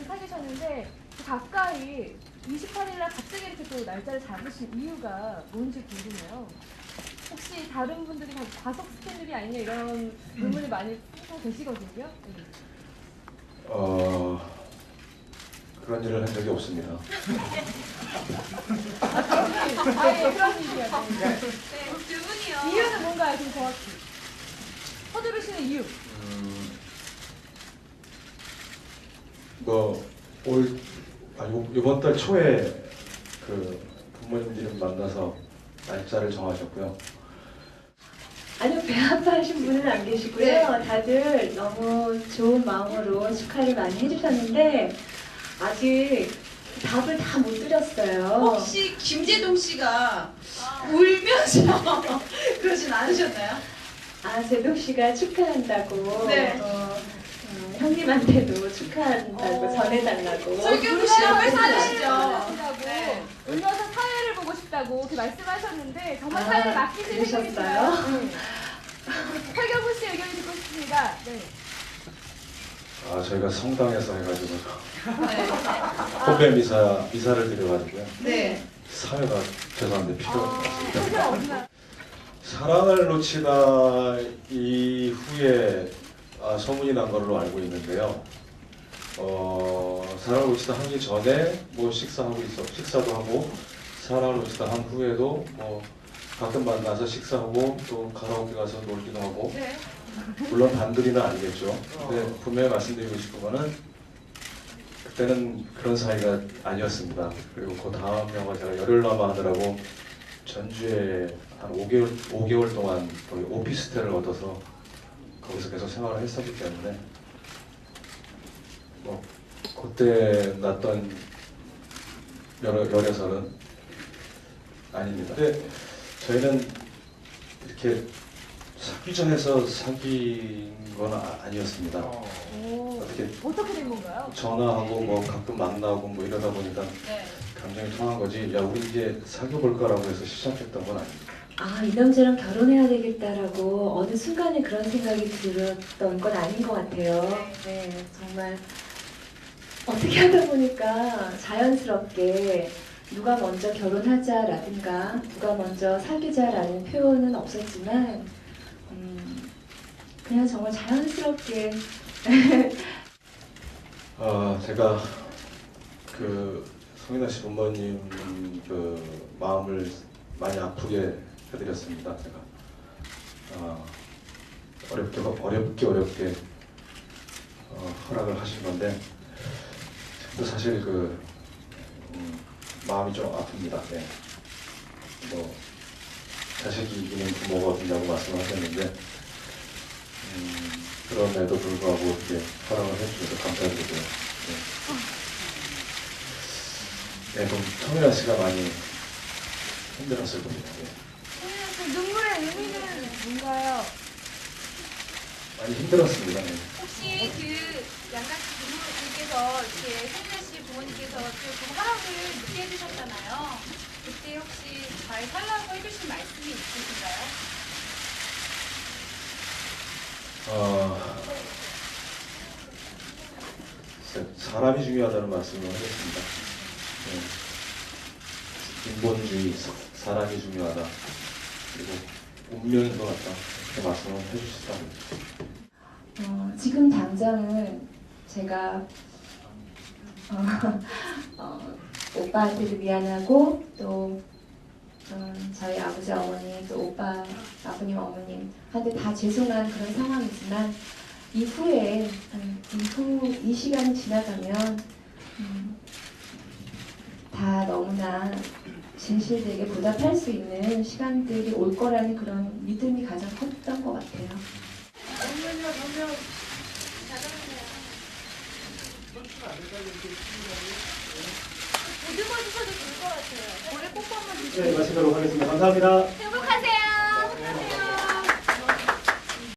이렇게 사귀셨는데 가까이 28일날 갑자기 이렇게 또 날짜를 잡으신 이유가 뭔지 궁금해요. 혹시 다른 분들이 다 과속 스캔들이 아니냐 이런 의문을 많이 하고 계시거든요. 네. 어 그런 일을 한 적이 없습니다. 아예 그런 일이요. 네. 두 분이요. 이유는 뭔가요? 좀 정확히. 서두르시는 이유. 음, 뭐올 아니 이번 달 초에 그 부모님들을 만나서 날짜를 정하셨고요. 아니요, 배 아파하신 분은 안 계시고요. 네. 다들 너무 좋은 마음으로 축하를 많이 해주셨는데, 아직 답을 다 못 드렸어요. 혹시 김재동 씨가 울면서 그러진 않으셨나요? 아, 제동 씨가 축하한다고. 네. 어, 어, 형님한테도 축하한다고 어. 전해달라고. 설경구 씨 옆에 사주시죠. 네. 울면서 사회를 보고 싶다고 이렇게 말씀하셨는데 정말 아, 사회를 맡기실 그러셨어요? 생각이신가요? 네. 씨 의견이 듣고 싶습니다. 네. 아 저희가 성당에서 해가지고 네. 호배 미사 미사를 드려가지고요. 네. 사회가 죄송한데 필요한 것 아. 필요? 사랑을 놓치다 이후에 아, 소문이 난 걸로 알고 있는데요. 어, 사랑을 놓치다 하기 전에 뭐 식사하고 있어 식사도 하고 사랑을 놓치다 한 후에도 뭐 가끔 만나서 식사하고 또 가라오케 가서 놀기도 하고 네. 물론 단둘이는 아니겠죠. 근데 분명히 말씀드리고 싶은 거는 그때는 그런 사이가 아니었습니다. 그리고 그 다음 영화 제가 열흘 남아 하느라고 전주에 한 5개월 5개월 동안 거기 오피스텔을 얻어서 거기서 계속 생활을 했었기 때문에 뭐 그때 났던 여러 열애설은 아닙니다. 근데 저희는 이렇게 사귀자해서 사귄 건 아- 아니었습니다. 오, 어떻게 어떻게 된 건가요? 전화하고 뭐 가끔 만나고 뭐 이러다 보니까 네. 감정이 통한 거지. 야 우리 이제 사귀어 볼까라고 해서 시작했던 건 아닙니다. 아, 이 남자랑 결혼해야 되겠다라고 어느 순간에 그런 생각이 들었던 건 아닌 것 같아요. 네, 정말 어떻게 하다 보니까 자연스럽게 누가 먼저 결혼하자라든가 누가 먼저 사귀자라는 표현은 없었지만 음, 그냥 정말 자연스럽게 어, 제가 그 송인아 씨 부모님 그 마음을 많이 아프게 해드렸습니다. 제가 어, 어렵게 어렵게 어렵게 어, 허락을 하신 건데 또 사실 그 음, 마음이 좀 아픕니다. 네. 뭐 자식이 이기는 부모가 어디냐고 말씀하셨는데 음, 그럼에도 불구하고 이렇게 허락을 해주셔서 감사드리고요. 네, 네 그럼 청민아 씨가 많이 힘들었을 겁니다. 네. 눈물의 의미는 뭔가요? 많이 힘들었습니다. 네. 혹시 그 양가 씨 부모님께서 이렇게 세진아 씨 부모님께서 조금 허락을 늦게 해주셨잖아요. 그때 혹시 잘 살라고 해주신 말씀이 있으신가요? 어, 사람이 중요하다는 말씀을 하겠습니다. 네. 인본주의, 사- 사람이 중요하다. 그리고 운명인 것 같다. 이렇게 말씀을 해주시다고. 어, 지금 당장은 제가 어, 어, 오빠한테도 미안하고 또 음, 저희 아버지 어머니 또 오빠 아버님 어머님 한테 다 죄송한 그런 상황이지만 이후에 음, 이후 이 시간이 지나가면 음, 다 너무나 진실되게 보답할 수 있는 시간들이 올 거라는 그런 믿음이 가장 컸던 것 같아요. 보듬어 주셔도 좋을 것 같아요. 올해 뽀뽀 한번 네, 마치도록 하겠습니다. 감사합니다. 세월